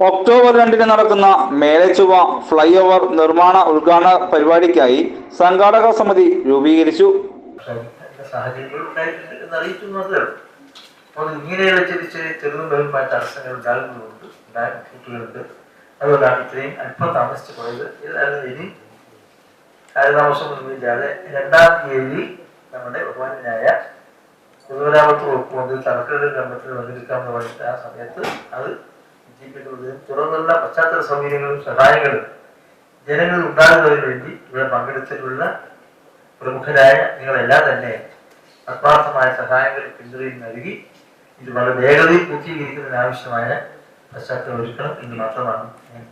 October രണ്ടിന് നടക്കുന്ന Melechovva fly over നിർമ്മാണ ഉദ്ഘാടന പരിപാടിക്കായി സംഘാടക സമിതി രൂപീകരിച്ചു. ഇങ്ങനെയുള്ള ചെറിയ ചെറിയ ചെറുതും രണ്ടാം നമ്മുടെ ബഹുമാനായ പൊതുമരാമത്ത് വകുപ്പ് മന്ത്രി തലക്കെട്ട് ആ സമയത്ത് അത് വിജയിപ്പിക്കുന്നതിനും തുറന്നുള്ള പശ്ചാത്തല സൗകര്യങ്ങളും സഹായങ്ങളും ജനങ്ങൾ ഉണ്ടാകുന്നതിന് വേണ്ടി ഇവിടെ പങ്കെടുത്തിട്ടുള്ള പ്രമുഖരായ നിങ്ങളെല്ലാം തന്നെ ആത്മാർത്ഥമായ സഹായങ്ങൾ പിന്തുണയും നൽകി ഇത് വളരെ വേഗതയിൽ പൂർത്തീകരിക്കുന്നതിന് ആവശ്യമായ പശ്ചാത്തലം ഒരുക്കണം എന്ന് മാത്രമാണ് ഞാൻ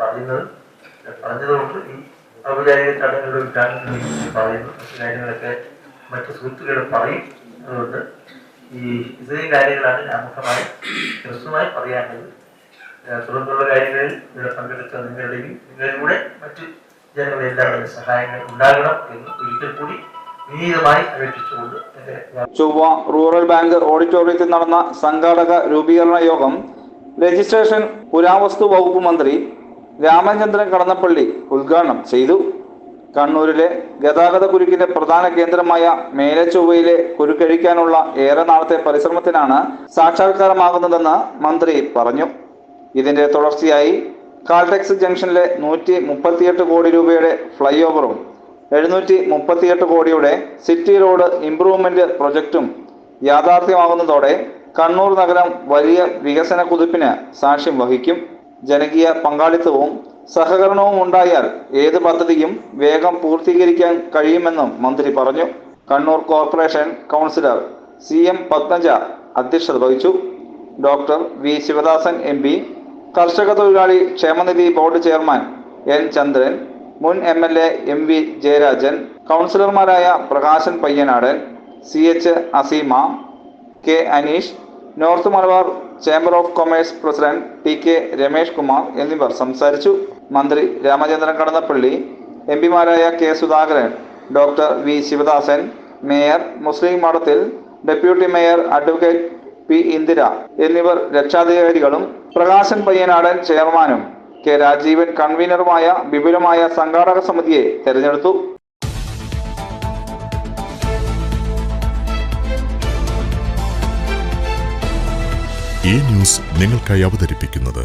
പറയുന്നത്. പറഞ്ഞതുകൊണ്ട് ഈ ഔപചാരിക ചടങ്ങുകളുടെ ഉദ്ഘാടനം പറയുന്നു. മറ്റു കാര്യങ്ങളൊക്കെ മറ്റു സുഹൃത്തുക്കളെ പറയും. അതുകൊണ്ട് ഈ ഇത്രയും കാര്യങ്ങളാണ് ആമുഖമായി ഹ്രസ്വമായി പറയാനുള്ളത്. ഏഹ് തുടർന്നുള്ള കാര്യങ്ങളിൽ ഇവിടെ പങ്കെടുത്ത നിങ്ങളുടെയും മറ്റു ജനങ്ങളെ എല്ലാവരുടെ സഹായങ്ങൾ ഉണ്ടാകണം എന്ന് ഒരിക്കൽ കൂടി ചൊവ്വ റൂറൽ ബാങ്ക് ഓഡിറ്റോറിയത്തിൽ നടന്ന സംഘാടക രൂപീകരണ യോഗം രജിസ്ട്രേഷൻ പുരാവസ്തു വകുപ്പ് മന്ത്രി രാമചന്ദ്രൻ കടന്നപ്പള്ളി ഉദ്ഘാടനം ചെയ്തു. കണ്ണൂരിലെ ഗതാഗത കുരുക്കിന്റെ പ്രധാന കേന്ദ്രമായ മേലച്ചൊവ്വയിലെ കുരുക്കഴിക്കാനുള്ള ഏറെ നാളത്തെ പരിശ്രമത്തിനാണ് സാക്ഷാത്കാരമാകുന്നതെന്ന് മന്ത്രി പറഞ്ഞു. ഇതിന്റെ തുടർച്ചയായി കാൾടെക്സ് ജംഗ്ഷനിലെ നൂറ്റി മുപ്പത്തിയെട്ട് കോടി രൂപയുടെ ഫ്ലൈ ഓവറും എഴുന്നൂറ്റി മുപ്പത്തിയെട്ട് കോടിയുടെ സിറ്റി റോഡ് ഇംപ്രൂവ്മെന്റ് പ്രൊജക്റ്റും യാഥാർത്ഥ്യമാകുന്നതോടെ കണ്ണൂർ നഗരം വലിയ വികസന കുതിപ്പിന് സാക്ഷ്യം വഹിക്കും. ജനകീയ പങ്കാളിത്തവും സഹകരണവും ഉണ്ടായാൽ ഏത് പദ്ധതിയും വേഗം പൂർത്തീകരിക്കാൻ കഴിയുമെന്നും മന്ത്രി പറഞ്ഞു. Kannur corporation councillor C M Padmaja അധ്യക്ഷത വഹിച്ചു. Doctor V Sivadasan M P കർഷക തൊഴിലാളി ക്ഷേമനിധി ബോർഡ് ചെയർമാൻ എൻ ചന്ദ്രൻ മുൻ M L A M V Jayarajan കൗൺസിലർമാരായ Prakashan Payyanadan C H Aseema K Aneesh north Malabar chamber of commerce president T K Ramesh Kumar എന്നിവർ സംസാരിച്ചു. മന്ത്രി Ramachandran Kadannappally M പിമാരായ K Sudhakaran doctor V Sivadasan mayor Muslih Madathil deputy mayor advocate P Indira എന്നിവർ രക്ഷാധികാരികളും പ്രകാശൻ പയ്യനാടൻ ചെയർമാനും K Rajeevan കൺവീനറുമായ വിപുലമായ സംഘാടക സമിതിയെ തെരഞ്ഞെടുത്തു. ഈ ന്യൂസ് നിങ്ങൾക്കായി അവതരിപ്പിക്കുന്നത്